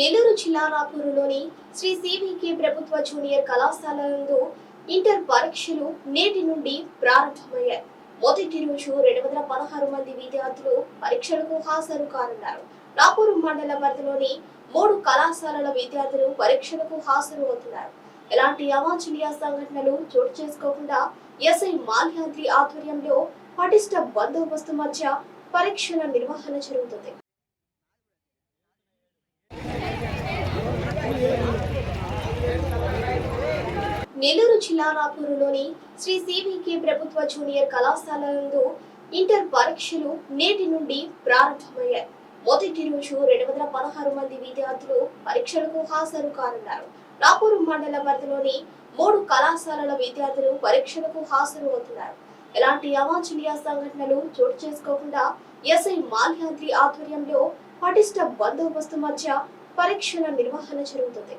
నెల్లూరు జిల్లా రాపూరులోని శ్రీ సివికే ప్రభుత్వ జూనియర్ కళాశాల నందు ఇంటర్ పరీక్షలు నేటి నుండి ప్రారంభమయ్యాయి. మొదటి రోజు రెండు వందల పదహారు మంది విద్యార్థులు పరీక్షలకు హాజరు కానున్నారు. రాపూరు మండల పరిధిలోని మూడు కళాశాలల విద్యార్థులు పరీక్షలకు హాజరు అవుతున్నారు. ఎలాంటి అవాంఛనీయ సంఘటనలు చోటు చేసుకోకుండా ఎస్ఐ మాల్యాద్రి ఆధ్వర్యంలో పటిష్ట బందోబస్తు మధ్య పరీక్షల నిర్వహణ జరుగుతుంది. నెల్లూరు జిల్లా రాపూరులోని శ్రీ సివికే ప్రభుత్వ జూనియర్ కళాశాల నందు ఇంటర్ పరీక్షలు నేటి నుండి ప్రారంభమయ్యాయి. మొదటి రోజు రెండు వందల పదహారు మంది విద్యార్థులు పరీక్షలకు హాజరు కానున్నారు. రాపూరు మండల పరిధిలోని మూడు కళాశాలల విద్యార్థులు పరీక్షలకు హాజరు అవుతున్నారు. ఎలాంటి అవాంఛనీయ సంఘటనలు చోటు చేసుకోకుండా ఎస్ఐ మాల్యాద్రి ఆధ్వర్యంలో పటిష్ట బందోబస్తు మధ్య పరీక్షల నిర్వహణ జరుగుతుంది